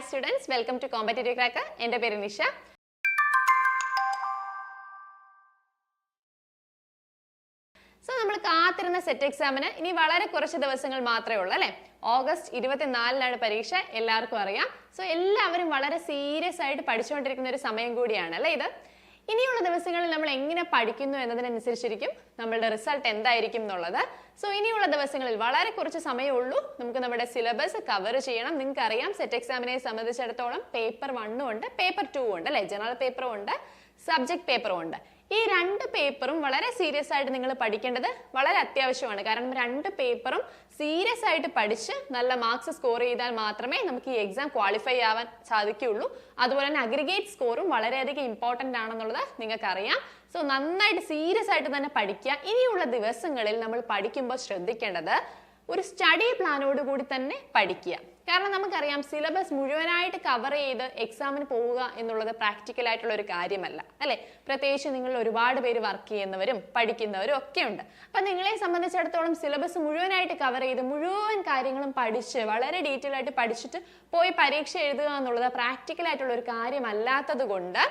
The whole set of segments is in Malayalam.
Hi students welcome to competitive cracker എന്റെ പേര് നിഷ. സോ നമ്മൾ കാത്തിരുന്ന സെറ്റ് എക്സാമിന് ഇനി വളരെ കുറച്ച് ദിവസങ്ങൾ മാത്രമേ ഉള്ളൂ അല്ലേ? ഓഗസ്റ്റ് ഇരുപത്തിനാലിനാണ് പരീക്ഷ. എല്ലാവർക്കും അറിയാം. സോ എല്ലാവരും വളരെ സീരിയസ് ആയിട്ട് പഠിച്ചുകൊണ്ടിരിക്കുന്ന ഒരു സമയം കൂടിയാണ് അല്ലേ ഇത്? ഇനിയുള്ള ദിവസങ്ങളിൽ നമ്മൾ എങ്ങനെ പഠിക്കുന്നു എന്നതിനനുസരിച്ചിരിക്കും നമ്മളുടെ റിസൾട്ട് എന്തായിരിക്കും എന്നുള്ളത്. സോ ഇനിയുള്ള ദിവസങ്ങളിൽ വളരെ കുറച്ച് സമയമേ ഉള്ളൂ നമുക്ക് നമ്മുടെ സിലബസ് കവർ ചെയ്യണം. നിങ്ങൾക്ക് അറിയാം സെറ്റ് എക്സാമിനെ സംബന്ധിച്ചിടത്തോളം പേപ്പർ വണ്ണും ഉണ്ട് പേപ്പർ ടു ഉണ്ട് അല്ലെ? ജനറൽ പേപ്പറും ഉണ്ട് സബ്ജക്ട് പേപ്പറും ഉണ്ട്. ഈ രണ്ട് പേപ്പറും വളരെ സീരിയസ് ആയിട്ട് നിങ്ങൾ പഠിക്കേണ്ടത് വളരെ അത്യാവശ്യമാണ്. കാരണം രണ്ട് പേപ്പറും സീരിയസ് ആയിട്ട് പഠിച്ച് നല്ല മാർക്സ് സ്കോർ ചെയ്താൽ മാത്രമേ നമുക്ക് ഈ എക്സാം ക്വാളിഫൈ ആവാൻ സാധിക്കുകയുള്ളൂ. അതുപോലെ തന്നെ അഗ്രിഗേറ്റ് സ്കോറും വളരെയധികം ഇമ്പോർട്ടന്റ് ആണെന്നുള്ളത് നിങ്ങൾക്കറിയാം. സോ നന്നായിട്ട് സീരിയസ് ആയിട്ട് തന്നെ പഠിക്കുക. ഇനിയുള്ള ദിവസങ്ങളിൽ നമ്മൾ പഠിക്കുമ്പോൾ ശ്രദ്ധിക്കേണ്ടത് ഒരു സ്റ്റഡി പ്ലാനോട് കൂടി തന്നെ പഠിക്കുക. കാരണം നമുക്കറിയാം സിലബസ് മുഴുവനായിട്ട് കവർ ചെയ്ത് എക്സാമിന് പോവുക എന്നുള്ളത് പ്രാക്ടിക്കൽ ആയിട്ടുള്ള ഒരു കാര്യമല്ല. അല്ലെ? പ്രത്യേകിച്ച് നിങ്ങൾ ഒരുപാട് പേര് വർക്ക് ചെയ്യുന്നവരും പഠിക്കുന്നവരും ഒക്കെ ഉണ്ട്. അപ്പൊ നിങ്ങളെ സംബന്ധിച്ചിടത്തോളം സിലബസ് മുഴുവനായിട്ട് കവർ ചെയ്ത് മുഴുവൻ കാര്യങ്ങളും പഠിച്ച് വളരെ ഡീറ്റെയിൽ ആയിട്ട് പഠിച്ചിട്ട് പോയി പരീക്ഷ എഴുതുക എന്നുള്ളത് പ്രാക്ടിക്കൽ ആയിട്ടുള്ള ഒരു കാര്യമല്ലാത്തത് കൊണ്ട്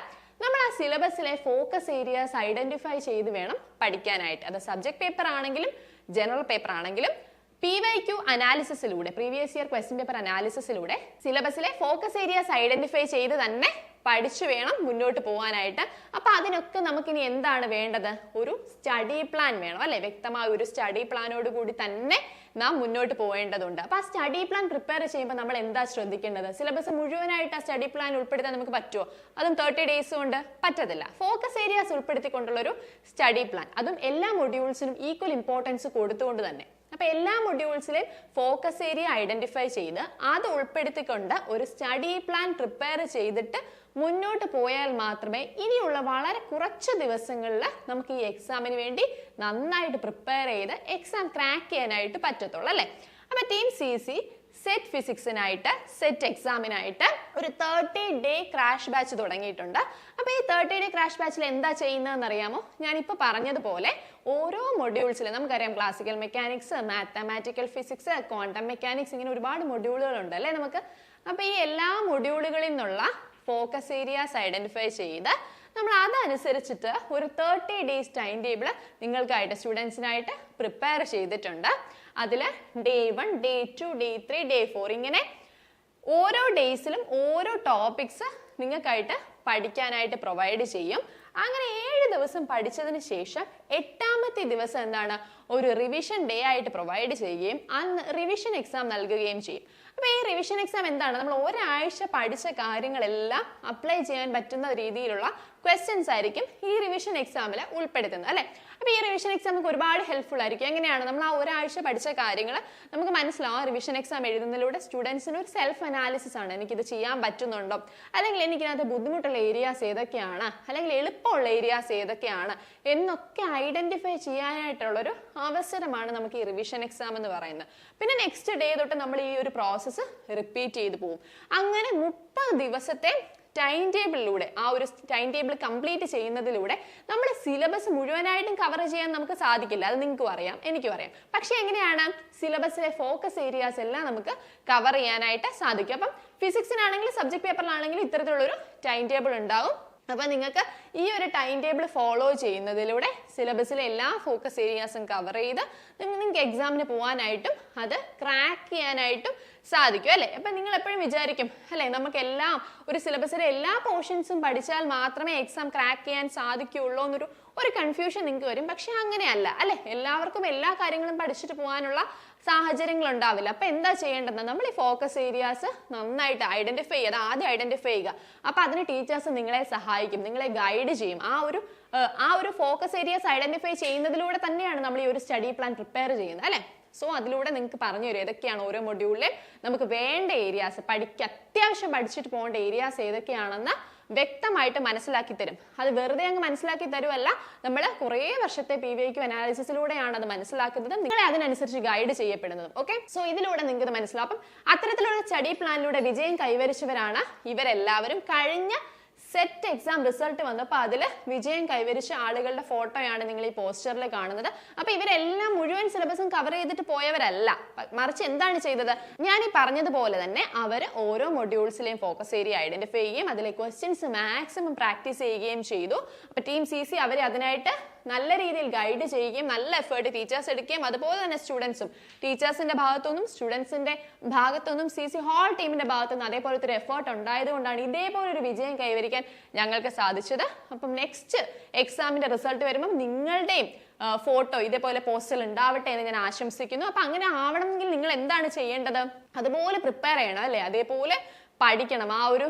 നമ്മൾ ആ സിലബസിലെ ഫോക്കസ് ഏരിയാസ് ഐഡന്റിഫൈ ചെയ്ത് വേണം പഠിക്കാനായിട്ട്. അത് സബ്ജക്ട് പേപ്പർ ആണെങ്കിലും ജനറൽ പേപ്പർ ആണെങ്കിലും പി വൈ ക്യു അനാലിസിസിലൂടെ പ്രീവിയസ് ഇയർ ക്വസ്റ്റ്യൻ പേപ്പർ അനാലിസിസിലൂടെ സിലബസിലെ ഫോക്കസ് ഏരിയാസ് ഐഡന്റിഫൈ ചെയ്ത് തന്നെ പഠിച്ചു വേണം മുന്നോട്ട് പോകാനായിട്ട് അപ്പൊ അതിനൊക്കെ നമുക്കിനി എന്താണ് വേണ്ടത്? ഒരു സ്റ്റഡി പ്ലാൻ വേണം അല്ലെ? വ്യക്തമായ ഒരു സ്റ്റഡി പ്ലാനോട് കൂടി തന്നെ നാം മുന്നോട്ട് പോകേണ്ടതുണ്ട് അപ്പൊ ആ സ്റ്റഡി പ്ലാൻ പ്രിപ്പയർ ചെയ്യുമ്പോൾ നമ്മൾ എന്താ ശ്രദ്ധിക്കേണ്ടത്? സിലബസ് മുഴുവനായിട്ട് ആ സ്റ്റഡി പ്ലാൻ ഉൾപ്പെടുത്താൻ നമുക്ക് പറ്റുമോ അതും തേർട്ടി ഡേയ്സ് കൊണ്ട് പറ്റത്തില്ല. ഫോക്കസ് ഏരിയാസ് ഉൾപ്പെടുത്തിക്കൊണ്ടുള്ള ഒരു സ്റ്റഡി പ്ലാൻ അതും എല്ലാ മൊഡ്യൂൾസിനും ഈക്വൽ ഇമ്പോർട്ടൻസ് കൊടുത്തുകൊണ്ട് തന്നെ. അപ്പൊ എല്ലാ മൊഡ്യൂൾസിലും ഫോക്കസ് ഏരിയ ഐഡന്റിഫൈ ചെയ്ത് അത് ഉൾപ്പെടുത്തിക്കൊണ്ട് ഒരു സ്റ്റഡി പ്ലാൻ പ്രിപ്പയർ ചെയ്തിട്ട് മുന്നോട്ട് പോയാൽ മാത്രമേ ഇനിയുള്ള വളരെ കുറച്ച് ദിവസങ്ങളിൽ നമുക്ക് ഈ എക്സാമിന് വേണ്ടി നന്നായിട്ട് പ്രിപ്പയർ ചെയ്ത് എക്സാം ക്രാക്ക് ചെയ്യാനായിട്ട് പറ്റത്തുള്ളൂ അല്ലേ? അപ്പൊ ടീം സി സി സെറ്റ് ഫിസിക്സിനായിട്ട് സെറ്റ് എക്സാമിനായിട്ട് ഒരു തേർട്ടി ഡേ ക്രാഷ് ബാച്ച് തുടങ്ങിയിട്ടുണ്ട്. അപ്പോൾ ഈ തേർട്ടി ഡേ ക്രാഷ് ബാച്ചിൽ എന്താ ചെയ്യുന്നതെന്ന് അറിയാമോ? ഞാനിപ്പോൾ പറഞ്ഞതുപോലെ ഓരോ മൊഡ്യൂൾസിലും നമുക്കറിയാം classical mechanics mathematical physics quantum mechanics ഇങ്ങനെ ഒരുപാട് മൊഡ്യൂളുകളുണ്ട് അല്ലേ നമുക്ക്? അപ്പോൾ ഈ എല്ലാ മൊഡ്യൂളുകളിൽ നിന്നുള്ള ഫോക്കസ് ഏരിയാസ് ഐഡന്റിഫൈ ചെയ്ത് നമ്മൾ അതനുസരിച്ചിട്ട് ഒരു തേർട്ടി ഡേയ്സ് ടൈം ടേബിൾ നിങ്ങൾക്കായിട്ട് സ്റ്റുഡൻസിനായിട്ട് പ്രിപ്പയർ ചെയ്തിട്ടുണ്ട്. അതിൽ day one day two day three day four ഇങ്ങനെ ഓരോ ഡേയ്സിലും ഓരോ ടോപ്പിക്സ് നിങ്ങൾക്കായിട്ട് പഠിക്കാനായിട്ട് പ്രൊവൈഡ് ചെയ്യും. അങ്ങനെ ഏഴ് ദിവസം പഠിച്ചതിന് ശേഷം എട്ടാമത്തെ ദിവസം എന്താണ്? ഒരു റിവിഷൻ ഡേ ആയിട്ട് പ്രൊവൈഡ് ചെയ്യുകയും അന്ന് റിവിഷൻ എക്സാം നൽകുകയും ചെയ്യും. അപ്പോൾ ഈ റിവിഷൻ എക്സാം എന്താണ്? നമ്മൾ ഒരാഴ്ച പഠിച്ച കാര്യങ്ങളെല്ലാം അപ്ലൈ ചെയ്യാൻ പറ്റുന്ന രീതിയിലുള്ള ക്വസ്റ്റ്യൻസ് ആയിരിക്കും ഈ റിവിഷൻ എക്സാമിൽ ഉൾപ്പെടുത്തുന്നത് അല്ലേ? അപ്പോൾ ഈ റിവിഷൻ എക്സാം നമുക്ക് ഒരുപാട് ഹെൽപ്ഫുൾ ആയിരിക്കും. എങ്ങനെയാണ്? നമ്മൾ ആ ഒരാഴ്ച പഠിച്ച കാര്യങ്ങൾ നമുക്ക് മനസ്സിലാവും. റിവിഷൻ എക്സാം എഴുതുന്നതിലൂടെ സ്റ്റുഡൻസിന് ഒരു സെൽഫ് അനാലിസിസ് ആണ്. എനിക്കിത് ചെയ്യാൻ പറ്റുന്നുണ്ടോ? അല്ലെങ്കിൽ എനിക്കിനകത്ത് ബുദ്ധിമുട്ടുള്ള ഏരിയാസ് ഏതൊക്കെയാണ്? അല്ലെങ്കിൽ എളുപ്പമുള്ള ഏരിയാസ് ഏതൊക്കെയാണ്? എന്നൊക്കെ ഐഡന്റിഫൈ ചെയ്യാനായിട്ടുള്ളൊരു അവസരമാണ് നമുക്ക് ഈ റിവിഷൻ എക്സാം എന്ന് പറയുന്നത്. പിന്നെ നെക്സ്റ്റ് ഡേ തൊട്ട് നമ്മൾ ഈ ഒരു പ്രോസസ്സ് റിപ്പീറ്റ് ചെയ്ത് പോകും അങ്ങനെ മുപ്പത് ദിവസത്തെ ടൈം ടേബിളിലൂടെ ആ ഒരു ടൈം ടേബിൾ കംപ്ലീറ്റ് ചെയ്യുന്നതിലൂടെ നമ്മുടെ സിലബസ് മുഴുവനായിട്ടും കവർ ചെയ്യാൻ നമുക്ക് സാധിക്കില്ല. അത് നിങ്ങൾക്ക് അറിയാം എനിക്കും അറിയാം. പക്ഷെ എങ്ങനെയാണ് സിലബസിലെ ഫോക്കസ് ഏരിയാസ് എല്ലാം നമുക്ക് കവർ ചെയ്യാനായിട്ട് സാധിക്കും? അപ്പം ഫിസിക്സിനാണെങ്കിലും സബ്ജക്ട് പേപ്പറിലാണെങ്കിലും ഇത്തരത്തിലുള്ളൊരു ടൈം ടേബിൾ ഉണ്ടാവും. അപ്പൊ നിങ്ങൾക്ക് ഈ ഒരു ടൈം ടേബിൾ ഫോളോ ചെയ്യുന്നതിലൂടെ സിലബസിലെ എല്ലാ ഫോക്കസ് ഏരിയാസും കവർ ചെയ്ത് നിങ്ങൾക്ക് എക്സാമിന് പോകാനായിട്ടും അത് ക്രാക്ക് ചെയ്യാനായിട്ടും സാധിക്കും അല്ലേ? അപ്പം നിങ്ങൾ എപ്പോഴും വിചാരിക്കും അല്ലേ? നമുക്ക് എല്ലാം ഒരു സിലബസിലെ എല്ലാ പോർഷൻസും പഠിച്ചാൽ മാത്രമേ എക്സാം ക്രാക്ക് ചെയ്യാൻ സാധിക്കുകയുള്ളൂ എന്നൊരു ഒരു കൺഫ്യൂഷൻ നിങ്ങൾക്ക് വരും. പക്ഷെ അങ്ങനെയല്ല അല്ലെ? എല്ലാവർക്കും എല്ലാ കാര്യങ്ങളും പഠിച്ചിട്ട് പോകാനുള്ള സാഹചര്യങ്ങൾ ഉണ്ടാവില്ല അപ്പൊ എന്താ ചെയ്യേണ്ടത്? നമ്മൾ ഈ ഫോക്കസ് ഏരിയാസ് നന്നായിട്ട് ഐഡന്റിഫൈ ചെയ്യുക ആദ്യം ഐഡന്റിഫൈ ചെയ്യുക. അപ്പൊ അതിന് ടീച്ചേഴ്സ് നിങ്ങളെ സഹായിക്കും നിങ്ങളെ ഗൈഡ് ചെയ്യും. ആ ഒരു ആ ഒരു ഫോക്കസ് ഏരിയാസ് ഐഡന്റിഫൈ ചെയ്യുന്നതിലൂടെ തന്നെയാണ് നമ്മൾ ഈ ഒരു സ്റ്റഡി പ്ലാൻ പ്രിപ്പയർ ചെയ്യുന്നത് അല്ലെ? സോ അതിലൂടെ നിങ്ങൾക്ക് പറഞ്ഞു തരും ഏതൊക്കെയാണ് ഓരോ മൊഡ്യൂളിലും നമുക്ക് വേണ്ട ഏരിയാസ് പഠിക്ക അത്യാവശ്യം പഠിച്ചിട്ട് പോകേണ്ട ഏരിയാസ് ഏതൊക്കെയാണെന്ന് വ്യക്തമായിട്ട് മനസ്സിലാക്കി തരും. അത് വെറുതെ അങ്ങ് മനസ്സിലാക്കി തരുമല്ല നമ്മൾ കുറേ വർഷത്തെ പി വി ക്യു അനാലിസിസിലൂടെയാണ് അത് മനസ്സിലാക്കുന്നത്. നിങ്ങളെ അതിനനുസരിച്ച് ഗൈഡ് ചെയ്യപ്പെടുന്നതും ഓക്കെ സോ ഇതിലൂടെ നിങ്ങൾക്ക് ഇത് മനസ്സിലാവും. അപ്പം അത്തരത്തിലുള്ള സ്റ്റഡി പ്ലാനിലൂടെ വിജയം കൈവരിച്ചവരാണ് ഇവരെല്ലാവരും. കഴിഞ്ഞ സെറ്റ് എക്സാം റിസൾട്ട് വന്നപ്പോൾ അതിൽ വിജയം കൈവരിച്ച ആളുകളുടെ ഫോട്ടോയാണ് നിങ്ങൾ ഈ പോസ്റ്ററിൽ കാണുന്നത്. അപ്പോൾ ഇവരെല്ലാം മുഴുവൻ സിലബസും കവർ ചെയ്തിട്ട് പോയവരല്ല. മറിച്ച് എന്താണ് ചെയ്തത്? ഞാൻ ഈ പറഞ്ഞതുപോലെ തന്നെ അവർ ഓരോ മൊഡ്യൂൾസിലെയും ഫോക്കസ് ഏരിയ ഐഡന്റിഫൈ ചെയ്യുകയും അതിലെ ക്വസ്റ്റ്യൻസ് മാക്സിമം പ്രാക്ടീസ് ചെയ്യുകയും ചെയ്തു. അപ്പോൾ ടീം സി സി അവരെ അതിനായിട്ട് നല്ല രീതിയിൽ ഗൈഡ് ചെയ്യുകയും നല്ല എഫേർട്ട് ടീച്ചേഴ്സ് എടുക്കുകയും അതുപോലെ തന്നെ സ്റ്റുഡൻസും ടീച്ചേഴ്സിന്റെ ഭാഗത്തുനിന്നും സ്റ്റുഡൻസിന്റെ ഭാഗത്തുനിന്നും സി സി ഹോൾ ടീമിന്റെ ഭാഗത്തുനിന്നും അതേപോലത്തെ ഒരു എഫേർട്ട് ഉണ്ടായതുകൊണ്ടാണ് ഇതേപോലെ ഒരു വിജയം കൈവരിക്കാൻ ഞങ്ങൾക്ക് സാധിച്ചത്. അപ്പം നെക്സ്റ്റ് എക്സാമിന്റെ റിസൾട്ട് വരുമ്പോൾ നിങ്ങളുടെയും ഫോട്ടോ ഇതേപോലെ പോസ്റ്റൽ ഉണ്ടാവട്ടെ എന്ന് ഞാൻ ആശംസിക്കുന്നു. അപ്പൊ അങ്ങനെ ആവണമെങ്കിൽ നിങ്ങൾ എന്താണ് ചെയ്യേണ്ടത്? അതുപോലെ പ്രിപ്പയർ ചെയ്യണം അല്ലേ? അതേപോലെ പഠിക്കണം. ആ ഒരു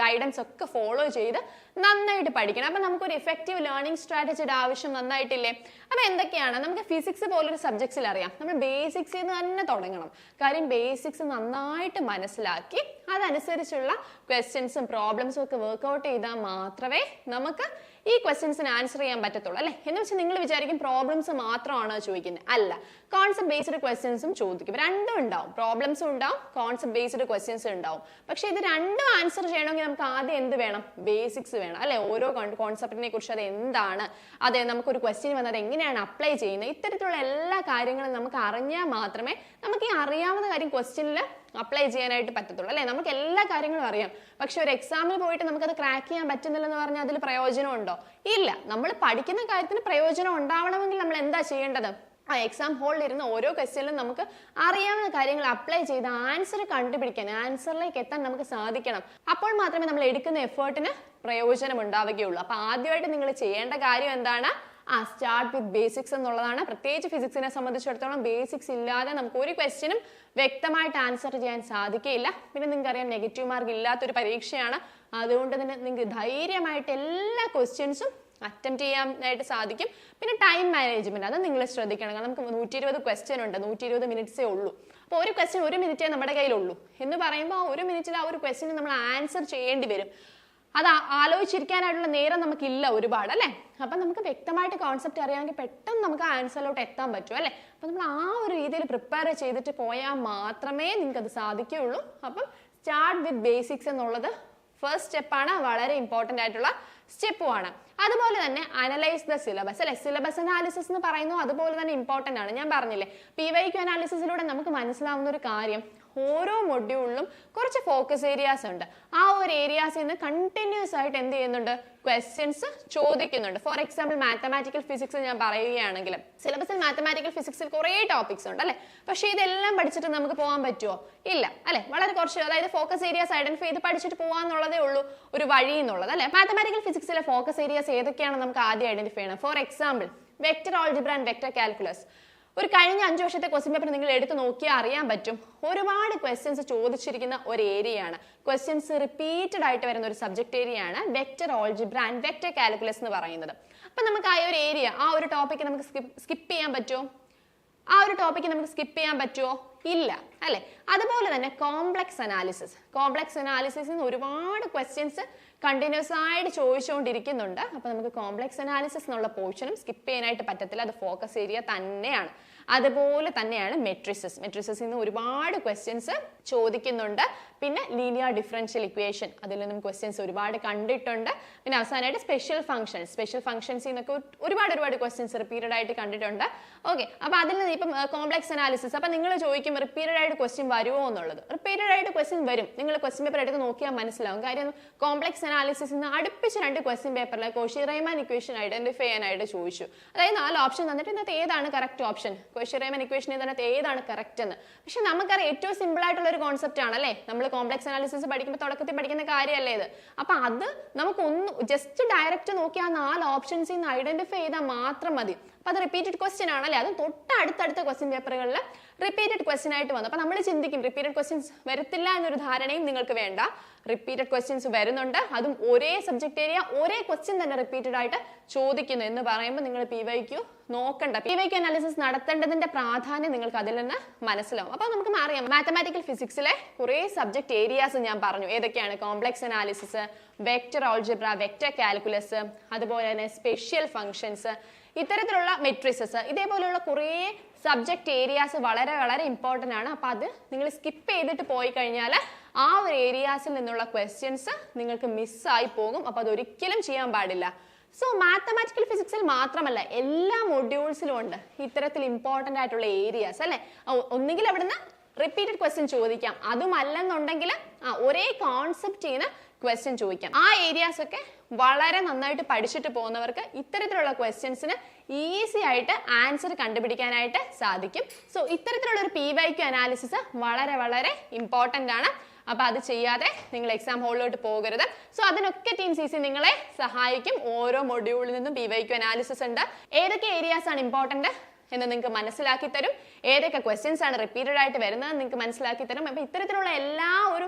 ഗൈഡൻസ് ഒക്കെ ഫോളോ ചെയ്ത് നന്നായിട്ട് പഠിക്കണം. അപ്പൊ നമുക്കൊരു എഫക്റ്റീവ് ലേണിംഗ് സ്ട്രാറ്റജിയുടെ ആവശ്യം നന്നായിട്ടില്ലേ? അപ്പൊ എന്തൊക്കെയാണ്? നമുക്ക് ഫിസിക്സ് പോലൊരു സബ്ജക്ട്സിൽ അറിയാം. നമ്മൾ ബേസിക്സിൽ നിന്ന് തന്നെ തുടങ്ങണം. കാര്യം ബേസിക്സ് നന്നായിട്ട് മനസ്സിലാക്കി അതനുസരിച്ചുള്ള ക്വസ്റ്റ്യൻസും പ്രോബ്ലംസും ഒക്കെ വർക്ക്ഔട്ട് ചെയ്താൽ മാത്രമേ നമുക്ക് ഈ ക്വസ്റ്റ്യൻസിന് ആൻസർ ചെയ്യാൻ പറ്റത്തുള്ളൂ അല്ലേ? എന്ന് വെച്ചാൽ നിങ്ങൾ വിചാരിക്കും പ്രോബ്ലംസ് മാത്രമാണോ ചോദിക്കുന്നത്. അല്ല കോൺസെപ്റ്റ് ബേസ്ഡ് ക്വസ്റ്റ്യൻസും ചോദിക്കും. രണ്ടും ഉണ്ടാവും. പ്രോബ്ലംസും ഉണ്ടാവും കോൺസെപ്റ്റ് ബേസ്ഡ് ക്വസ്റ്റ്യൻസും ഉണ്ടാവും. പക്ഷെ ഇത് രണ്ടും ആൻസർ ചെയ്യണമെങ്കിൽ നമുക്ക് ആദ്യം എന്ത് വേണം? ബേസിക്സ് വേണം. അല്ലെ? ഓരോ കോൺസെപ്റ്റിനെ കുറിച്ച് അത് എന്താണ്? അതെ നമുക്കൊരു ക്വസ്റ്റ്യൻ വന്നത് എങ്ങനെയാണ് അപ്ലൈ ചെയ്യുന്നത്? ഇത്തരത്തിലുള്ള എല്ലാ കാര്യങ്ങളും നമുക്ക് അറിഞ്ഞാൽ മാത്രമേ നമുക്ക് ഈ അറിയാവുന്ന കാര്യം ക്വസ്റ്റ്യനിൽ അപ്ലൈ ചെയ്യാനായിട്ട് പറ്റത്തുള്ളൂ. അല്ലെ? നമുക്ക് എല്ലാ കാര്യങ്ങളും അറിയാം. പക്ഷെ ഒരു എക്സാമിന് പോയിട്ട് നമുക്കത് ക്രാക്ക് ചെയ്യാൻ പറ്റുന്നില്ലെന്ന് പറഞ്ഞാൽ അതിൽ പ്രയോജനം ഉണ്ടോ ഇല്ല. നമ്മൾ പഠിക്കുന്ന കാര്യത്തിന് പ്രയോജനം ഉണ്ടാവണമെങ്കിൽ നമ്മൾ എന്താ ചെയ്യേണ്ടത്? ആ എക്സാം ഹോളിൽ ഓരോ ക്വസ്റ്റ്യനിലും നമുക്ക് അറിയാവുന്ന കാര്യങ്ങൾ അപ്ലൈ ചെയ്ത് ആൻസർ കണ്ടുപിടിക്കാൻ ആൻസറിലേക്ക് എത്താൻ നമുക്ക് സാധിക്കണം. അപ്പോൾ മാത്രമേ നമ്മൾ എടുക്കുന്ന എഫേർട്ടിന് പ്രയോജനം ഉണ്ടാവുകയുള്ളൂ. അപ്പൊ ആദ്യമായിട്ട് നിങ്ങൾ ചെയ്യേണ്ട കാര്യം എന്താണ്? ആ സ്റ്റാർട്ട് വിത്ത് ബേസിക്സ് എന്നുള്ളതാണ്. പ്രത്യേകിച്ച് ഫിസിക്സിനെ സംബന്ധിച്ചിടത്തോളം ബേസിക്സ് ഇല്ലാതെ നമുക്ക് ഒരു ക്വസ്റ്റ്യനും വ്യക്തമായിട്ട് ആൻസർ ചെയ്യാൻ സാധിക്കില്ല പിന്നെ നിങ്ങൾക്ക് അറിയാം നെഗറ്റീവ് മാർക്ക് ഇല്ലാത്തൊരു പരീക്ഷയാണ്. അതുകൊണ്ട് തന്നെ നിങ്ങൾക്ക് ധൈര്യമായിട്ട് എല്ലാ ക്വസ്റ്റ്യൻസും അറ്റംപ്റ്റ് ചെയ്യാനായിട്ട് സാധിക്കും. പിന്നെ ടൈം മാനേജ്മെന്റ് അത് നിങ്ങൾ ശ്രദ്ധിക്കണം. കാരണം നമുക്ക് നൂറ്റി ഇരുപത് ക്വസ്റ്റ്യൻ ഉണ്ട്. നൂറ്റി ഇരുപത് മിനിറ്റ്സേ ഉള്ളൂ. അപ്പോൾ ഒരു ക്വസ്റ്റ്യൻ ഒരു മിനിറ്റേ നമ്മുടെ കയ്യിലുള്ളൂ. എന്ന് പറയുമ്പോൾ ആ ഒരു മിനിറ്റിൽ ആ ഒരു ക്വസ്റ്റ്യന് നമ്മൾ ആൻസർ ചെയ്യേണ്ടി വരും. അത് ആലോചിച്ചിരിക്കാനായിട്ടുള്ള നേരം നമുക്കില്ല ഒരുപാട് അല്ലേ? അപ്പം നമുക്ക് വ്യക്തമായിട്ട് കോൺസെപ്റ്റ് അറിയാമെങ്കിൽ പെട്ടെന്ന് നമുക്ക് ആൻസറിലോട്ട് എത്താൻ പറ്റും അല്ലേ? അപ്പം നമ്മൾ ആ ഒരു രീതിയിൽ പ്രിപ്പയർ ചെയ്തിട്ട് പോയാൽ മാത്രമേ നിങ്ങൾക്ക് അത് സാധിക്കുകയുള്ളൂ. അപ്പം സ്റ്റാർട്ട് വിത്ത് ബേസിക്സ് എന്നുള്ളത് ഫസ്റ്റ് സ്റ്റെപ്പാണ് വളരെ ഇമ്പോർട്ടന്റ് ആയിട്ടുള്ള സ്റ്റെപ്പുമാണ് അതുപോലെ തന്നെ അനലൈസ് ദ സിലബസ് അല്ലെ? സിലബസ് അനാലിസിസ് എന്ന് പറയുന്നു അതുപോലെ തന്നെ ഇമ്പോർട്ടന്റ് ആണ്. ഞാൻ പറഞ്ഞില്ലേ പി വൈ ക്യു അനാലിസിസിലൂടെ നമുക്ക് മനസ്സിലാവുന്ന ഒരു കാര്യം ഓരോ മൊഡ്യൂളിലും കുറച്ച് ഫോക്കസ് ഏരിയാസ് ഉണ്ട്. ആ ഒരു ഏരിയാസിൽ നിന്ന് കണ്ടിന്യൂസ് ആയിട്ട് എന്ത് ചെയ്യുന്നുണ്ട്? ക്വസ്റ്റ്യൻസ് ചോദിക്കുന്നുണ്ട്. ഫോർ എക്സാമ്പിൾ മാത്തമാറ്റിക്കൽ ഫിസിക്സ് ഞാൻ പറയുകയാണെങ്കിൽ സിലബസിൽ മാത്തമാറ്റിക്കൽ ഫിസിക്സിൽ കുറേ ടോപ്പിക്സ് ഉണ്ട് അല്ലെ? പക്ഷേ ഇതെല്ലാം പഠിച്ചിട്ട് നമുക്ക് പോകാൻ പറ്റുമോ ഇല്ല അല്ലെ? വളരെ കുറച്ച് അതായത് ഫോക്കസ് ഏരിയാസ് ഐഡന്റിഫൈ ചെയ്ത് പഠിച്ചിട്ട് പോകാന്നുള്ളതേ ഉള്ളൂ ഒരു വഴി എന്നുള്ളത് അല്ലെ? മാത്തമാറ്റിക്കൽ ഫിസിക്സിലെ ഫോക്കസ് ഏരിയാസ് ഏതൊക്കെയാണ് നമുക്ക് ആദ്യം ഐഡന്റിഫൈ ചെയ്യണം. For example vector algebra and vector calculus ഒരു കഴിഞ്ഞ അഞ്ച് വർഷത്തെ ക്വസ്റ്റ്യൻ പേപ്പർ നിങ്ങൾ എടുത്ത് നോക്കിയാൽ അറിയാൻ പറ്റും. ഒരുപാട് ക്വസ്റ്റ്യൻസ് ചോദിച്ചിരിക്കുന്ന ഒരു ഏരിയയാണ് ക്വസ്റ്റ്യൻസ് റിപ്പീറ്റഡ് ആയിട്ട് വരുന്ന ഒരു സബ്ജക്ട് ഏരിയയാണ് vector algebra and vector calculus എന്ന് പറയുന്നത്. അപ്പൊ നമുക്ക് ആ ഒരു ഏരിയ ആ ഒരു ടോപ്പിക് നമുക്ക് സ്കിപ്പ് ചെയ്യാൻ പറ്റുമോ? ആ ഒരു ടോപ്പിക്ക് നമുക്ക് സ്കിപ്പ് ചെയ്യാൻ പറ്റുമോ ഇല്ല അല്ലെ? അതുപോലെ തന്നെ കോംപ്ലക്സ് അനാലിസിസ് കോംപ്ലക്സ് അനാലിസിസിൽ ഒരുപാട് ക്വസ്റ്റ്യൻസ് കണ്ടിന്യൂസ് ആയിട്ട് ചോദിച്ചുകൊണ്ടിരിക്കുന്നുണ്ട്. അപ്പൊ നമുക്ക് കോംപ്ലക്സ് അനാലിസിസ് എന്നുള്ള പോർഷനും സ്കിപ്പ് ചെയ്യാനായിട്ട് പറ്റത്തില്ല. അത് ഫോക്കസ് ഏരിയ തന്നെയാണ്. അതുപോലെ തന്നെയാണ് മെട്രിസസ് മെട്രിസസിൽ ഒരുപാട് ക്വസ്റ്റ്യൻസ് ചോദിക്കുന്നുണ്ട്. പിന്നെ ലീനിയർ ഡിഫറൻഷ്യൽ ഇക്വേഷൻ അതിൽ നിന്നും ക്വസ്റ്റ്യൻസ് ഒരുപാട് കണ്ടിട്ടുണ്ട്. പിന്നെ അവസാനമായിട്ട് സ്പെഷ്യൽ ഫംഗ്ഷൻസ് സ്പെഷ്യൽ ഫംഗ്ഷൻസിൽ നിന്നൊക്കെ ഒരുപാട് ഒരുപാട് ക്വസ്റ്റ്യൻസ് റിപ്പീറ്റഡ് ആയിട്ട് കണ്ടിട്ടുണ്ട്. ഓക്കെ അപ്പോൾ അതിൽ നിന്ന് ഇപ്പം കോംപ്ലക്സ് അനാലിസിസ് അപ്പോൾ നിങ്ങൾ ചോദിക്കും റിപ്പീറ്റഡ് ആയിട്ട് ക്വസ്റ്റ്യൻ വരുമോ എന്നുള്ളത്. റിപ്പീറ്റഡ് ആയിട്ട് ക്വസ്റ്റ്യൻ വരും. നിങ്ങൾ ക്വസ്റ്റ്യൻ പേപ്പർ എടുത്ത് നോക്കിയാൽ മനസ്സിലാവും. കാര്യം കോംപ്ലക്സ് അനാലിസിസ് നിന്ന് അടുപ്പിച്ച് രണ്ട് ക്വസ്റ്റ്യൻ പേപ്പറിലെ കോഷി റൈമാൻ ഇക്വേഷൻ ഐഡന്റിഫൈ ചെയ്യാനായിട്ട് ചോദിച്ചു. അതായത് നാല് ഓപ്ഷൻ തന്നിട്ട് ഇതിനകത്ത് ഏതാണ് correct option Cauchy Riemann equation ഇതിനകത്ത് ഏതാണ് കറക്റ്റ് എന്ന്. പക്ഷെ നമുക്കറിയാം ഏറ്റവും സിമ്പിൾ ആയിട്ടുള്ള ഒരു കോൺസെപ്റ്റ് ആണല്ലേ? നമ്മൾ കോംപ്ലക്സ് അനാലിസിസ് പഠിക്കുമ്പോൾ തുടക്കത്തിൽ പഠിക്കുന്ന കാര്യമല്ലേ ഇത്? അപ്പൊ അത് നമുക്ക് ഒന്ന് ജസ്റ്റ് ഡയറക്റ്റ് നോക്കി ആ നാല് ഓപ്ഷൻസിൽ നിന്ന് ഐഡന്റിഫൈ ചെയ്താൽ മാത്രം മതി. അപ്പൊ അത് റിപ്പീറ്റഡ് ക്വസ്റ്റ്യൻ ആണല്ലേ? അത് തൊട്ടടുത്തടുത്ത ക്വസ്റ്റ്യൻ പേപ്പറുകളിൽ റിപ്പീറ്റഡ് ക്വസ്റ്റ്യൻ ആയിട്ട് വന്നു. അപ്പൊ നമ്മൾ ചിന്തിക്കും റിപ്പീറ്റഡ് ക്വസ്റ്റ്യൻസ് വരത്തില്ല എന്നൊരു ധാരണയും നിങ്ങൾക്ക് വേണ്ട. റിപ്പീറ്റഡ് ക്വസ്റ്റ്യൻസ് വരുന്നുണ്ട്. അതും ഒരേ സബ്ജക്ട് ഏരിയ ഒരേ ക്വസ്റ്റ്യൻ തന്നെ റിപ്പീറ്റഡ് ആയിട്ട് ചോദിക്കുന്നു എന്ന് പറയുമ്പോൾ നിങ്ങൾ പി വൈ ക്യു നോക്കണ്ട. പി വൈ ക്യു അനാലിസിസ് നടത്തേണ്ടതിന്റെ പ്രാധാന്യം നിങ്ങൾക്ക് അതിൽ നിന്ന് മനസ്സിലാവും. അപ്പൊ നമുക്ക് അറിയാം മാത്തമാറ്റിക്കൽ ഫിസിക്സിലെ കുറേ സബ്ജക്ട് ഏരിയാസ് ഞാൻ പറഞ്ഞു. ഏതൊക്കെയാണ്? Complex analysis vector algebra vector calculus അതുപോലെ തന്നെ സ്പെഷ്യൽ ഫങ്ഷൻസ് ഇത്തരത്തിലുള്ള മെട്രിസസ് ഇതേപോലെയുള്ള കുറേ സബ്ജക്ട് ഏരിയാസ് വളരെ വളരെ ഇമ്പോർട്ടന്റ് ആണ്. അപ്പോൾ അത് നിങ്ങൾ സ്കിപ്പ് ചെയ്തിട്ട് പോയി കഴിഞ്ഞാൽ ആ ഒരു ഏരിയാസിൽ നിന്നുള്ള ക്വസ്റ്റ്യൻസ് നിങ്ങൾക്ക് മിസ്സായി പോകും. അപ്പോൾ അതൊരിക്കലും ചെയ്യാൻ പാടില്ല. സോ മാത്തമാറ്റിക്കൽ ഫിസിക്സിൽ മാത്രമല്ല എല്ലാ മൊഡ്യൂൾസിലും ഉണ്ട് ഇത്തരത്തിൽ ഇമ്പോർട്ടന്റ് ആയിട്ടുള്ള ഏരിയാസ് അല്ലേ? ഒന്നുകിൽ അവിടുന്ന് റിപ്പീറ്റഡ് ക്വസ്റ്റ്യൻ ചോദിക്കാം. അതുമല്ലെന്നുണ്ടെങ്കിൽ ആ ഒരേ കോൺസെപ്റ്റ് ചെയ്യുന്ന ക്വസ്റ്റ്യൻ ചോദിക്കാം. ആ ഏരിയാസ് ഒക്കെ വളരെ നന്നായിട്ട് പഠിച്ചിട്ട് പോകുന്നവർക്ക് ഇത്തരത്തിലുള്ള ക്വസ്റ്റ്യൻസിന് ഈസി ആയിട്ട് ആൻസർ കണ്ടുപിടിക്കാനായിട്ട് സാധിക്കും. സോ ഇത്തരത്തിലുള്ള ഒരു പി വൈ ക്യു അനാലിസിസ് വളരെ വളരെ ഇമ്പോർട്ടന്റ് ആണ്. അപ്പോൾ അത് ചെയ്യാതെ നിങ്ങൾ എക്സാം ഹോളിലോട്ട് പോകരുത്. സോ അതിനൊക്കെ ടീം സി സി നിങ്ങളെ സഹായിക്കും. ഓരോ മൊഡ്യൂളിൽ നിന്നും പി വൈ ക്യു അനാലിസിസ് ഉണ്ട്. ഏതൊക്കെ ഏരിയാസ് ആണ് ഇമ്പോർട്ടന്റ് എന്ന് നിങ്ങൾക്ക് മനസ്സിലാക്കി തരും. ഏതൊക്കെ ക്വസ്റ്റ്യൻസ് ആണ് റിപ്പീറ്റഡ് ആയിട്ട് വരുന്നത് നിങ്ങൾക്ക് മനസ്സിലാക്കി തരും. അപ്പോൾ ഇത്തരത്തിലുള്ള എല്ലാ ഒരു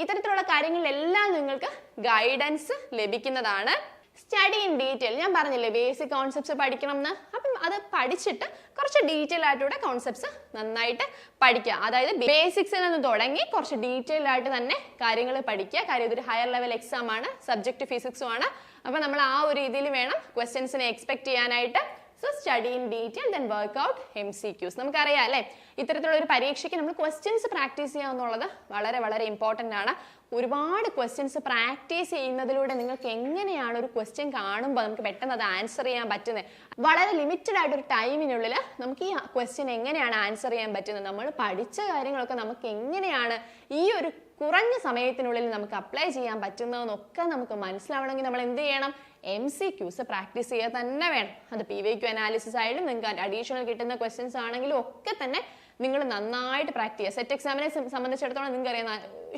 ഇത്തരത്തിലുള്ള കാര്യങ്ങളിലെല്ലാം നിങ്ങൾക്ക് ഗൈഡൻസ് ലഭിക്കുന്നതാണ്. സ്റ്റഡി ഇൻ ഡീറ്റെയിൽ ഞാൻ പറഞ്ഞില്ലേ ബേസിക് കോൺസെപ്റ്റ്സ് പഠിക്കണം എന്ന് അപ്പം അത് പഠിച്ചിട്ട് കുറച്ച് ഡീറ്റെയിൽ ആയിട്ടുള്ള കോൺസെപ്റ്റ്സ് നന്നായിട്ട് പഠിക്കുക. അതായത് ബേസിക്സിൽ നിന്ന് തുടങ്ങി കുറച്ച് ഡീറ്റെയിൽ ആയിട്ട് തന്നെ കാര്യങ്ങൾ പഠിക്കുക. കാര്യം ഇതൊരു ഹയർ ലെവൽ എക്സാം ആണ് സബ്ജക്ട് ഫിസിക്സും ആണ്. അപ്പം നമ്മൾ ആ ഒരു രീതിയിൽ വേണം ക്വസ്റ്റ്യൻസിനെ എക്സ്പെക്ട് ചെയ്യാനായിട്ട് so study in detail then work out M C Qs നമുക്കറിയാം അല്ലേ? ഇത്തരത്തിലുള്ള ഒരു പരീക്ഷയ്ക്ക് നമ്മൾ ക്വസ്റ്റ്യൻസ് പ്രാക്ടീസ് ചെയ്യുക എന്നുള്ളത് വളരെ വളരെ ഇമ്പോർട്ടന്റ് ആണ്. ഒരുപാട് ക്വസ്റ്റ്യൻസ് പ്രാക്ടീസ് ചെയ്യുന്നതിലൂടെ നിങ്ങൾക്ക് എങ്ങനെയാണ് ഒരു ക്വസ്റ്റ്യൻ കാണുമ്പോൾ നമുക്ക് പെട്ടെന്ന് അത് ആൻസർ ചെയ്യാൻ പറ്റുന്നത്? വളരെ ലിമിറ്റഡ് ആയിട്ടൊരു ടൈമിനുള്ളിൽ നമുക്ക് ഈ ക്വസ്റ്റ്യൻ എങ്ങനെയാണ് ആൻസർ ചെയ്യാൻ പറ്റുന്നത്? നമ്മൾ പഠിച്ച കാര്യങ്ങളൊക്കെ നമുക്ക് എങ്ങനെയാണ് ഈ ഒരു കുറഞ്ഞ സമയത്തിനുള്ളിൽ നമുക്ക് അപ്ലൈ ചെയ്യാൻ പറ്റുന്നതെന്നൊക്കെ നമുക്ക് മനസ്സിലാവണമെങ്കിൽ നമ്മൾ എന്ത് ചെയ്യണം? എം സി ക്യൂസ് പ്രാക്ടീസ് ചെയ്യുക തന്നെ വേണം. അത് പി വി ക്യു അനാലിസിസ് ആയാലും നിങ്ങൾക്ക് അഡീഷണൽ കിട്ടുന്ന ക്വസ്റ്റ്യൻസ് ആണെങ്കിലും ഒക്കെ തന്നെ നിങ്ങൾ നന്നായിട്ട് പ്രാക്ടീസ് ചെയ്യുക സെറ്റ് എക്സാമിനെ സംബന്ധിച്ചിടത്തോളം നിങ്ങൾക്ക് അറിയാം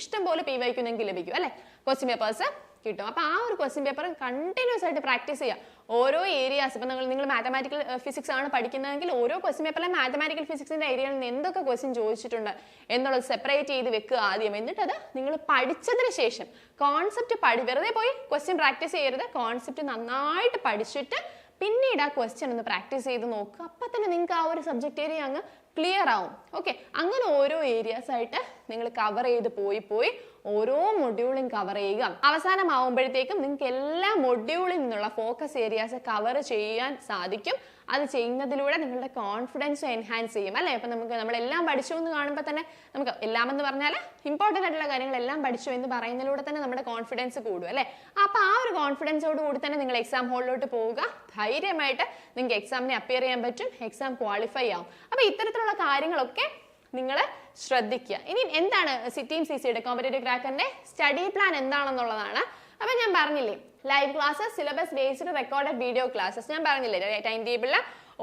ഇഷ്ടം പോലെ പി വൈ ക്യു നിങ്ങൾക്ക് ലഭിക്കും അല്ലേ? ക്വസ്റ്റ്യൻ പേപ്പേഴ്സ് കിട്ടും. അപ്പോൾ ആ ഒരു ക്വസ്റ്റ്യൻ പേപ്പർ കണ്ടിന്യൂസ് ആയിട്ട് പ്രാക്ടീസ് ചെയ്യുക ഓരോ ഏരിയാസ് ഇപ്പം നിങ്ങൾ നിങ്ങൾ മാത്തമാറ്റിക്കൽ ഫിസിക്സ് ആണ് പഠിക്കുന്നതെങ്കിൽ ഓരോ ക്വസ്റ്റ്യൻ പേപ്പറിലെ മാത്തമാറ്റിക്കൽ ഫിസിക്സിന്റെ ഏരിയയിൽ നിന്ന് എന്തൊക്കെ ക്വസ്റ്റ്യൻ ചോദിച്ചിട്ടുണ്ട് എന്നുള്ളത് സെപ്പറേറ്റ് ചെയ്ത് വെക്കുക ആദ്യം. എന്നിട്ട് അത് നിങ്ങൾ പഠിച്ചതിന് ശേഷം കോൺസെപ്റ്റ് പഠി വെറുതെ പോയി ക്വസ്റ്റ്യൻ പ്രാക്ടീസ് ചെയ്യരുത്. കോൺസെപ്റ്റ് നന്നായിട്ട് പഠിച്ചിട്ട് പിന്നീട് ആ ക്വസ്റ്റ്യൻ ഒന്ന് പ്രാക്ടീസ് ചെയ്ത് നോക്കുക. അപ്പം തന്നെ നിങ്ങൾക്ക് ആ ഒരു സബ്ജക്റ്റ് ഏരിയ അങ്ങ് ക്ലിയർ ആവും. ഓക്കെ അങ്ങനെ ഓരോ ഏരിയാസ് ആയിട്ട് നിങ്ങൾ കവർ ചെയ്ത് പോയി പോയി ഓരോ മൊഡ്യൂളും കവർ ചെയ്യുക. അവസാനമാവുമ്പോഴത്തേക്കും നിങ്ങൾക്ക് എല്ലാ മൊഡ്യൂളിൽ നിന്നുള്ള ഫോക്കസ് ഏരിയാസ് കവർ ചെയ്യാൻ സാധിക്കും. അത് ചെയ്യുന്നതിലൂടെ നിങ്ങളുടെ കോൺഫിഡൻസ് എൻഹാൻസ് ചെയ്യും അല്ലേ? അപ്പം നമുക്ക് നമ്മളെല്ലാം പഠിച്ചു എന്ന് കാണുമ്പോൾ തന്നെ നമുക്ക് എല്ലാം എന്ന് പറഞ്ഞാൽ ഇമ്പോർട്ടന്റ് ആയിട്ടുള്ള കാര്യങ്ങളെല്ലാം പഠിച്ചു എന്ന് പറയുന്നതിലൂടെ തന്നെ നമ്മുടെ കോൺഫിഡൻസ് കൂടും അല്ലേ? അപ്പോൾ ആ ഒരു കോൺഫിഡൻസോട് കൂടി തന്നെ നിങ്ങൾ എക്സാം ഹോളിലോട്ട് പോവുക. ധൈര്യമായിട്ട് നിങ്ങൾക്ക് എക്സാമിനെ അപ്പിയർ ചെയ്യാൻ പറ്റും എക്സാം ക്വാളിഫൈ ആവും. അപ്പോൾ ഇത്തരത്തിലുള്ള കാര്യങ്ങളൊക്കെ നിങ്ങൾ ശ്രദ്ധിക്കുക. ഇനി എന്താണ് സിറ്റിയും സി സിയുടെ കോമ്പറ്റേറ്റീവ് ക്രാക്കറിന്റെ സ്റ്റഡി പ്ലാൻ എന്താണെന്നുള്ളതാണ്. അപ്പൊ ഞാൻ പറഞ്ഞില്ലേ live classes syllabus based recorded video classes ഞാൻ പറഞ്ഞില്ലേ ടൈം ടേബിളിൽ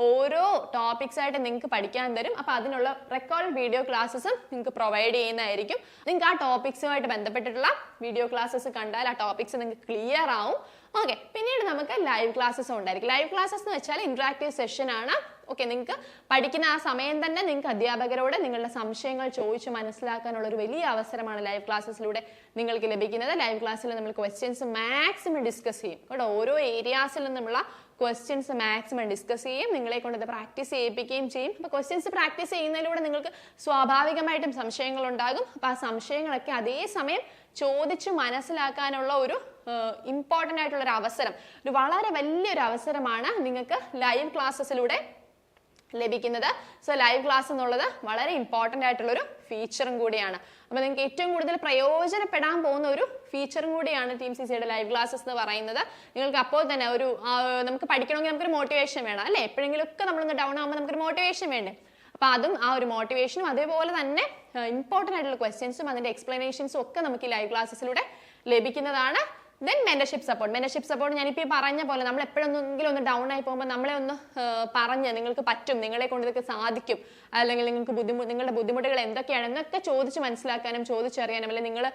ഓരോ ടോപ്പിക്സ് ആയിട്ട് നിങ്ങൾക്ക് പഠിക്കാൻ തരും. അപ്പൊ അതിനുള്ള റെക്കോർഡ് വീഡിയോ ക്ലാസ്സസും നിങ്ങൾക്ക് പ്രൊവൈഡ് ചെയ്യുന്നതായിരിക്കും. നിങ്ങൾക്ക് ആ ടോപ്പിക്സുമായിട്ട് ബന്ധപ്പെട്ടിട്ടുള്ള വീഡിയോ ക്ലാസ്സസ് കണ്ടാൽ ആ ടോപ്പിക്സ് നിങ്ങൾക്ക് ക്ലിയർ ആവും. ഓക്കെ പിന്നീട് നമുക്ക് ലൈവ് ക്ലാസ്സസ് ഉണ്ടായിരിക്കും. ലൈവ് ക്ലാസ്സസ് എന്ന് വെച്ചാൽ ഇന്ററാക്റ്റീവ് സെഷൻ ആണ്. ഓക്കെ നിങ്ങൾക്ക് പഠിക്കുന്ന ആ സമയം തന്നെ നിങ്ങൾക്ക് അധ്യാപകരോട് നിങ്ങളുടെ സംശയങ്ങൾ ചോദിച്ച് മനസ്സിലാക്കാനുള്ള ഒരു വലിയ അവസരമാണ് ലൈവ് ക്ലാസ്സസിലൂടെ നിങ്ങൾക്ക് ലഭിക്കുന്നത്. ലൈവ് ക്ലാസ്സിൽ നമ്മൾ ക്വസ്റ്റ്യൻസ് മാക്സിമം ഡിസ്കസ് ചെയ്യും. കേട്ടോ ഓരോ ഏരിയാസിൽ നിന്നുമുള്ള ക്വസ്റ്റ്യൻസ് മാക്സിമം ഡിസ്കസ് ചെയ്യും. നിങ്ങളെ കൊണ്ട് ഇത് പ്രാക്ടീസ് ചെയ്യിപ്പിക്കുകയും ചെയ്യും. അപ്പോൾ ക്വസ്റ്റ്യൻസ് പ്രാക്ടീസ് ചെയ്യുന്നതിലൂടെ നിങ്ങൾക്ക് സ്വാഭാവികമായിട്ടും സംശയങ്ങൾ ഉണ്ടാകും. അപ്പോൾ ആ സംശയങ്ങളൊക്കെ അതേസമയം ചോദിച്ചു മനസ്സിലാക്കാനുള്ള ഒരു ഇമ്പോർട്ടന്റ് ആയിട്ടുള്ള ഒരു അവസരം. ഒരു വളരെ വലിയൊരു അവസരമാണ് നിങ്ങൾക്ക് ലൈവ് ക്ലാസ്സസിലൂടെ ലഭിക്കുന്നത്. സോ ലൈവ് ക്ലാസ് എന്നുള്ളത് വളരെ ഇമ്പോർട്ടന്റ് ആയിട്ടുള്ള ഒരു ഫീച്ചറും കൂടിയാണ്. അപ്പോൾ നിങ്ങൾക്ക് ഏറ്റവും കൂടുതൽ പ്രയോജനപ്പെടാൻ പോകുന്ന ഒരു ഫീച്ചറും കൂടിയാണ് ടീം സി സിയുടെ ലൈവ് ക്ലാസ്സസ് എന്ന് പറയുന്നത്. നിങ്ങൾക്ക് അപ്പോൾ തന്നെ ഒരു നമുക്ക് പഠിക്കണമെങ്കിൽ നമുക്കൊരു മോട്ടിവേഷൻ വേണം അല്ലേ? എപ്പോഴെങ്കിലും ഒക്കെ നമ്മളൊന്ന് ഡൗൺ ആകുമ്പോൾ നമുക്കൊരു മോട്ടിവേഷൻ വേണ്ടേ? അപ്പോൾ അതും ആ ഒരു മോട്ടിവേഷനും അതേപോലെ തന്നെ ഇമ്പോർട്ടന്റ് ആയിട്ടുള്ള ക്വസ്റ്റ്യൻസും അതിന്റെ എക്സ്പ്ലനേഷൻസും ഒക്കെ നമുക്ക് ഈ ലൈവ് ക്ലാസ്സസിലൂടെ ലഭിക്കുന്നതാണ്. Then mentorship support mentorship support ഞാനിപ്പോൾ ഈ പറഞ്ഞ പോലെ നമ്മൾ എപ്പോഴൊന്നെങ്കിലും ഒന്ന് ഡൗൺ ആയി പോകുമ്പോൾ നമ്മളെ ഒന്ന് പറഞ്ഞ് നിങ്ങൾക്ക് പറ്റും നിങ്ങളെ കൊണ്ട് ഇതൊക്കെ സാധിക്കും. അല്ലെങ്കിൽ നിങ്ങൾക്ക് ബുദ്ധിമുട്ട് നിങ്ങളുടെ ബുദ്ധിമുട്ടുകൾ എന്തൊക്കെയാണ് എന്നൊക്കെ ചോദിച്ച് മനസ്സിലാക്കാനും ചോദിച്ചറിയാനും അല്ലെങ്കിൽ നിങ്ങൾ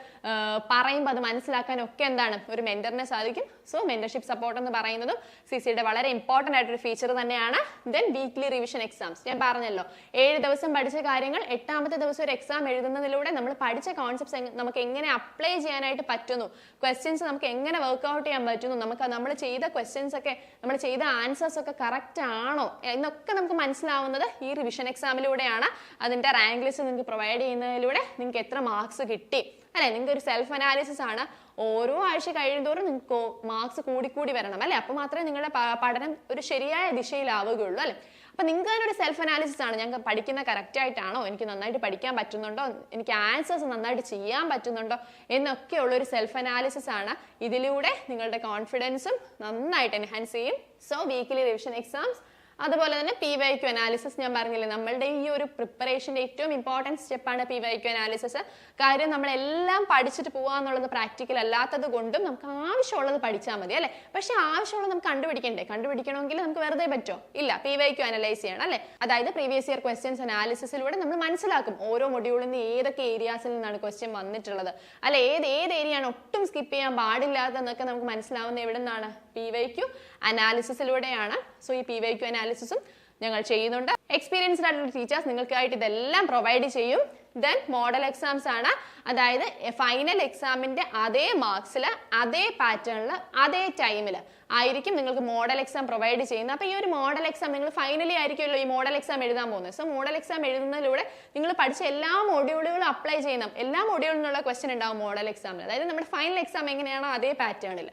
പറയുമ്പോൾ അത് മനസ്സിലാക്കാനും ഒക്കെ എന്താണ് ഒരു മെന്ററിനെ സാധിക്കും. സോ മെന്റർഷിപ്പ് സപ്പോർട്ട് എന്ന് പറയുന്നതും സി സിയുടെ വളരെ ഇമ്പോർട്ടന്റ് ആയിട്ടൊരു ഫീച്ചർ തന്നെയാണ്. ദെൻ വീക്ക്ലി റിവിഷൻ എക്സാംസ് ഞാൻ പറഞ്ഞല്ലോ ഏഴ് ദിവസം പഠിച്ച കാര്യങ്ങൾ എട്ടാമത്തെ ദിവസം ഒരു എക്സാം എഴുതുന്നതിലൂടെ നമ്മൾ പഠിച്ച കോൺസെപ്റ്റ്സ് നമുക്ക് എങ്ങനെ അപ്ലൈ ചെയ്യാനായിട്ട് പറ്റുന്നു? ക്വസ്റ്റ്യൻസ് നമുക്ക് എങ്ങനെ വർക്ക്ഔട്ട് ചെയ്യാൻ പറ്റുന്നു? നമുക്ക് നമ്മൾ ചെയ്ത ക്വസ്റ്റ്യൻസ് ഒക്കെ നമ്മൾ ചെയ്ത ആൻസേഴ്സ് ഒക്കെ കറക്റ്റ് ആണോ എന്നൊക്കെ നമുക്ക് മനസ്സിലാവുന്നത് ഈ റിവിഷൻ എക്സാമിലൂടെയാണ് അതിന്റെ റാങ്ക് ലിസ്റ്റ് നിങ്ങൾക്ക് പ്രൊവൈഡ് ചെയ്യുന്നതിലൂടെ നിങ്ങൾക്ക് എത്ര മാർക്സ് കിട്ടി. അല്ലെ? നിങ്ങൾക്ക് ഒരു സെൽഫ് അനാലിസിസ് ആണ്. ഓരോ ആഴ്ച കഴിയുന്തോറും നിങ്ങൾക്ക് മാർക്സ് കൂടിക്കൂടി വരണം. അല്ലെ? അപ്പോൾ മാത്രമേ നിങ്ങളുടെ പഠനം ഒരു ശരിയായ ദിശയിലാവുകയുള്ളൂ. അല്ലെ? അപ്പൊ നിങ്ങൾക്ക് ഒരു സെൽഫ് അനാലിസിസ് ആണ്. ഞങ്ങൾക്ക് പഠിക്കുന്ന കറക്റ്റ് ആയിട്ടാണോ? എനിക്ക് നന്നായിട്ട് പഠിക്കാൻ പറ്റുന്നുണ്ടോ? എനിക്ക് ആൻസേഴ്സ് നന്നായിട്ട് ചെയ്യാൻ പറ്റുന്നുണ്ടോ? എന്നൊക്കെയുള്ള ഒരു സെൽഫ് അനാലിസിസ് ആണ്. ഇതിലൂടെ നിങ്ങളുടെ കോൺഫിഡൻസും നന്നായിട്ട് എൻഹാൻസ് ചെയ്യും. സോ വീക്കിലി റിവിഷൻ എക്സാംസ് അതുപോലെ തന്നെ പി വൈ ക്യു അനാലിസിസ് ഞാൻ പറഞ്ഞില്ലേ നമ്മളുടെ ഈ ഒരു പ്രിപ്പറേഷന്റെ ഏറ്റവും ഇമ്പോർട്ടന്റ് സ്റ്റെപ്പാണ് പി വൈ ക്യു അനാലിസിസ് കാര്യം നമ്മളെല്ലാം പഠിച്ചിട്ട് പോകുക എന്നുള്ളത് പ്രാക്ടിക്കൽ അല്ലാത്തത് കൊണ്ടും നമുക്ക് ആവശ്യമുള്ളത് പഠിച്ചാൽ മതി അല്ലേ? പക്ഷേ ആവശ്യമുള്ളത് നമുക്ക് കണ്ടുപിടിക്കണ്ടേ? കണ്ടുപിടിക്കണമെങ്കിൽ നമുക്ക് വെറുതെ പറ്റോ? ഇല്ല പി വൈ ക്യു അനലൈസ് ചെയ്യണം അല്ലേ? അതായത് പ്രീവിയസ് ഇയർ ക്വസ്റ്റ്യൻസ് അനാലിസിസിലൂടെ നമ്മൾ മനസ്സിലാക്കും ഓരോ മൊഡ്യൂളിൽ നിന്ന് ഏതൊക്കെ ഏരിയാസിൽ നിന്നാണ് ക്വസ്റ്റ്യൻ വന്നിട്ടുള്ളത്. അല്ല ഏത് ഏത് ഏരിയയാണ് ഒട്ടും സ്കിപ്പ് ചെയ്യാൻ പാടില്ലാത്തതെന്നൊക്കെ നമുക്ക് മനസ്സിലാവുന്ന എവിടെ നിന്നാണ് പി വൈ ക്യു അനാലിസിസിലൂടെയാണ് സോ ഈ പി വൈ ക്യു അനാലിസിസും ഞങ്ങൾ ചെയ്യുന്നുണ്ട്. എക്സ്പീരിയൻസ്ഡ് ആയിട്ടുള്ള ടീച്ചേഴ്സ് നിങ്ങൾക്കായിട്ട് ഇതെല്ലാം പ്രൊവൈഡ് ചെയ്യും. ദെൻ മോഡൽ എക്സാംസ് ആണ്. അതായത് ഫൈനൽ എക്സാമിന്റെ അതേ മാർക്സിൽ അതേ പാറ്റേണിൽ അതേ ടൈമിൽ ആയിരിക്കും നിങ്ങൾക്ക് മോഡൽ എക്സാം പ്രൊവൈഡ് ചെയ്യുന്നത്. അപ്പോൾ ഈ ഒരു മോഡൽ എക്സാം നിങ്ങൾ ഫൈനലി ആയിരിക്കുമല്ലോ ഈ മോഡൽ എക്സാം എഴുതാൻ പോകുന്നത്. സോ മോഡൽ എക്സാം എഴുതുന്നതിലൂടെ നിങ്ങൾ പഠിച്ച എല്ലാ മോഡ്യൂളുകളും അപ്ലൈ ചെയ്യണം. എല്ലാ മൊഡ്യൂളിൽ നിന്നുള്ള ക്വസ്റ്റൻ ഉണ്ടാവും മോഡൽ എക്സാമിൽ അതായത് നമ്മുടെ ഫൈനൽ എക്സാം എങ്ങനെയാണോ അതേ പാറ്റേണിൽ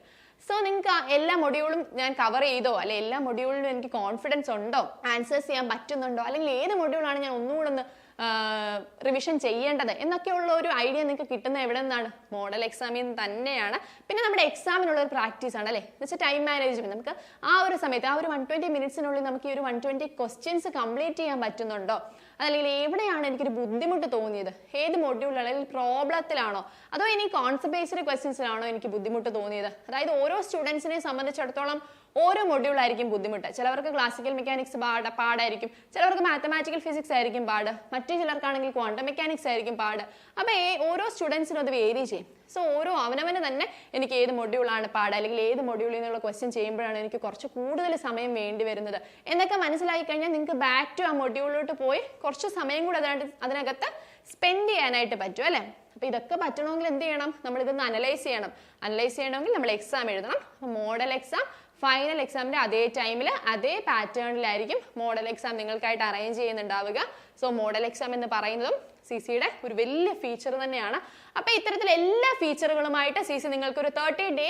സോ നിങ്ങൾക്ക് എല്ലാ മൊഡ്യൂളും ഞാൻ കവർ ചെയ്തോ? അല്ലെ എല്ലാ മൊഡ്യൂളിലും എനിക്ക് കോൺഫിഡൻസ് ഉണ്ടോ? ആൻസേഴ്സ് ചെയ്യാൻ പറ്റുന്നുണ്ടോ? അല്ലെങ്കിൽ ഏത് മൊഡ്യൂളാണ് ഞാൻ ഒന്നുകൂടെ ഒന്ന് റിവിഷൻ ചെയ്യേണ്ടത് എന്നൊക്കെയുള്ള ഒരു ഐഡിയ നിങ്ങൾക്ക് കിട്ടുന്ന എവിടെ നിന്നാണ്? മോഡൽ എക്സാമിൽ നിന്ന് തന്നെയാണ്. പിന്നെ നമ്മുടെ എക്സാമിനുള്ള ഒരു പ്രാക്ടീസ് ആണ് അല്ലേ? എന്ന് വെച്ചാൽ ടൈം മാനേജ്മെന്റ് നമുക്ക് ആ ഒരു സമയത്ത് ആ ഒരു വൺ ട്വന്റി മിനിറ്റ്സിനുള്ളിൽ നമുക്ക് ഈ ഒരു വൺ ട്വന്റി ക്വസ്റ്റ്യൻസ് കംപ്ലീറ്റ് ചെയ്യാൻ പറ്റുന്നുണ്ടോ? അതല്ലെങ്കിൽ എവിടെയാണ് എനിക്കൊരു ബുദ്ധിമുട്ട് തോന്നിയത്? ഏത് മൊഡ്യൂളിൽ അല്ലെങ്കിൽ പ്രോബ്ലത്തിലാണോ അതോ ഇനി കോൺസെപ്റ്റ് ബേസ്ഡ് ക്വസ്റ്റ്യൻസിലാണോ എനിക്ക് ബുദ്ധിമുട്ട് തോന്നിയത്? അതായത് ഓരോ സ്റ്റുഡൻസിനെ സംബന്ധിച്ചിടത്തോളം ഓരോ മൊഡ്യൂളായിരിക്കും ബുദ്ധിമുട്ട്. ചിലവർക്ക് ക്ലാസിക്കൽ മെക്കാനിക്സ് പാട പാടായിരിക്കും. ചിലവർക്ക് മാത്തമാറ്റിക്കൽ ഫിസിക്സ് ആയിരിക്കും പാട്. മറ്റു ചിലർക്കാണെങ്കിൽ ക്വാണ്ടം മെക്കാനിക്സ് ആയിരിക്കും പാട്. അപ്പോൾ ഓരോ സ്റ്റുഡൻസിനും അത് വേരി ചെയ്യും. സോ ഓരോ അവനവന് തന്നെ എനിക്ക് ഏത് മൊഡ്യൂളാണ് പാട്? അല്ലെങ്കിൽ ഏത് മൊഡ്യൂളിൽ നിന്നുള്ള ക്വസ്റ്റ്യൻ ചെയ്യുമ്പോഴാണ് എനിക്ക് കുറച്ച് കൂടുതൽ സമയം വേണ്ടി വരുന്നത്. എന്നൊക്കെ മനസ്സിലാക്കി കഴിഞ്ഞാൽ നിങ്ങൾക്ക് ബാക്ക് ടു ആ മൊഡ്യൂളിലോട്ട് പോയി കുറച്ച് സമയം കൂടെ അതിനകത്ത് അതിനകത്ത് സ്പെൻഡ് ചെയ്യാനായിട്ട് പറ്റും അല്ലേ? അപ്പൊ ഇതൊക്കെ പറ്റണമെങ്കിൽ എന്ത് ചെയ്യണം? നമ്മൾ ഇതൊന്ന് അനലൈസ് ചെയ്യണം. അനലൈസ് ചെയ്യണമെങ്കിൽ നമ്മൾ എക്സാം എഴുതണം. മോഡൽ എക്സാം ഫൈനൽ എക്സാമിന്റെ അതേ ടൈമിൽ അതേ പാറ്റേണിലായിരിക്കും മോഡൽ എക്സാം നിങ്ങൾക്കായിട്ട് അറേഞ്ച് ചെയ്യുന്നുണ്ടാവുക. സോ മോഡൽ എക്സാം എന്ന് പറയുന്നതും സി സിയുടെ ഒരു വലിയ ഫീച്ചർ തന്നെയാണ്. അപ്പോൾ ഇത്തരത്തിൽ എല്ലാ ഫീച്ചറുകളുമായിട്ട് സി സി നിങ്ങൾക്ക് ഒരു തേർട്ടി ഡേ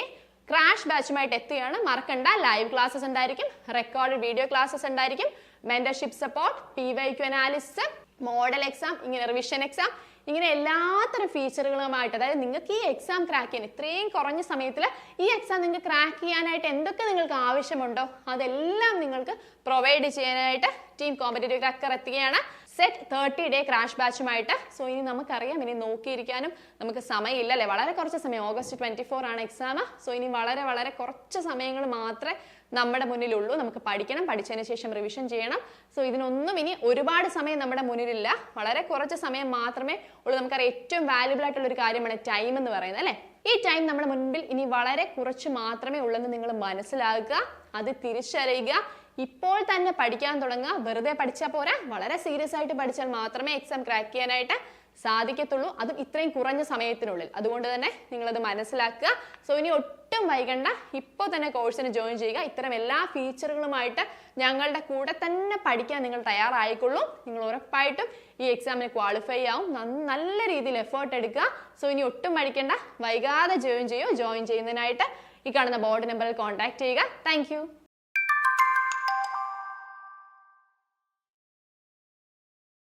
ക്രാഷ് ബാച്ചുമായിട്ട് എത്തുകയാണ്. മറക്കണ്ട. ലൈവ് ക്ലാസ്സസ് ഉണ്ടായിരിക്കും. റെക്കോർഡ് വീഡിയോ ക്ലാസ്സസ് ഉണ്ടായിരിക്കും. Mentorship support P Y Q analysis model exam ഇങ്ങനെ റിവിഷൻ എക്സാം ഇങ്ങനെ എല്ലാത്തരം ഫീച്ചറുകളുമായിട്ട് അതായത് നിങ്ങൾക്ക് ഈ എക്സാം ക്രാക്ക് ചെയ്യാൻ ഇത്രയും കുറഞ്ഞ സമയത്തിൽ ഈ എക്സാം നിങ്ങൾക്ക് ക്രാക്ക് ചെയ്യാനായിട്ട് എന്തൊക്കെ നിങ്ങൾക്ക് ആവശ്യമുണ്ടോ അതെല്ലാം നിങ്ങൾക്ക് പ്രൊവൈഡ് ചെയ്യാനായിട്ട് ടീം കോമ്പറ്റേറ്റീവ് ക്രാക്കർ എത്തുകയാണ്. സെറ്റ് തേർട്ടി ഡേ ക്രാഷ് ബാച്ചുമായിട്ട് സോ ഇനി നമുക്കറിയാം ഇനി നോക്കിയിരിക്കാനും നമുക്ക് സമയമില്ല അല്ലേ വളരെ കുറച്ച് സമയം. ഓഗസ്റ്റ് ട്വന്റി ഫോർ ആണ് എക്സാം സോ ഇനി വളരെ വളരെ കുറച്ച് സമയങ്ങൾ മാത്രമേ നമ്മുടെ മുന്നിലുള്ളൂ. നമുക്ക് പഠിക്കണം. പഠിച്ചതിന് ശേഷം റിവിഷൻ ചെയ്യണം. സോ ഇതിനൊന്നും ഇനി ഒരുപാട് സമയം നമ്മുടെ മുന്നിലില്ല. വളരെ കുറച്ച് സമയം മാത്രമേ ഉള്ളൂ. നമുക്കറിയാം ഏറ്റവും വാല്യുബിൾ ആയിട്ടുള്ള ഒരു കാര്യമാണ് ടൈം എന്ന് പറയുന്നത് അല്ലേ? ഈ ടൈം നമ്മുടെ മുൻപിൽ ഇനി വളരെ കുറച്ച് മാത്രമേ ഉള്ളെന്ന് നിങ്ങൾ മനസ്സിലാക്കുക. അത് തിരിച്ചറിയുക. ഇപ്പോൾ തന്നെ പഠിക്കാൻ തുടങ്ങുക. വെറുതെ പഠിച്ചാൽ പോരാ. വളരെ സീരിയസ് ആയിട്ട് പഠിച്ചാൽ മാത്രമേ എക്സാം ക്രാക്ക് ചെയ്യാനായിട്ട് സാധിക്കത്തുള്ളൂ. അതും ഇത്രയും കുറഞ്ഞ സമയത്തിനുള്ളിൽ. അതുകൊണ്ട് തന്നെ നിങ്ങളത് മനസ്സിലാക്കുക. സോ ഇനി ഒട്ടും വൈകണ്ട. ഇപ്പോൾ തന്നെ കോഴ്സിന് ജോയിൻ ചെയ്യുക. ഇത്തരം എല്ലാ ഫീച്ചറുകളുമായിട്ട് ഞങ്ങളുടെ കൂടെ തന്നെ പഠിക്കാൻ നിങ്ങൾ തയ്യാറായിക്കൊള്ളൂ. നിങ്ങൾ ഉറപ്പായിട്ടും ഈ എക്സാമിന് ക്വാളിഫൈ ആവും. നല്ല രീതിയിൽ എഫേർട്ട് എടുക്കുക. സോ ഇനി ഒട്ടും പഠിക്കേണ്ട വൈകാതെ ജോയിൻ ചെയ്യൂ. ജോയിൻ ചെയ്യുന്നതിനായിട്ട് ഈ കാണുന്ന ബോർഡ് നമ്പറിൽ കോൺടാക്ട് ചെയ്യുക. താങ്ക്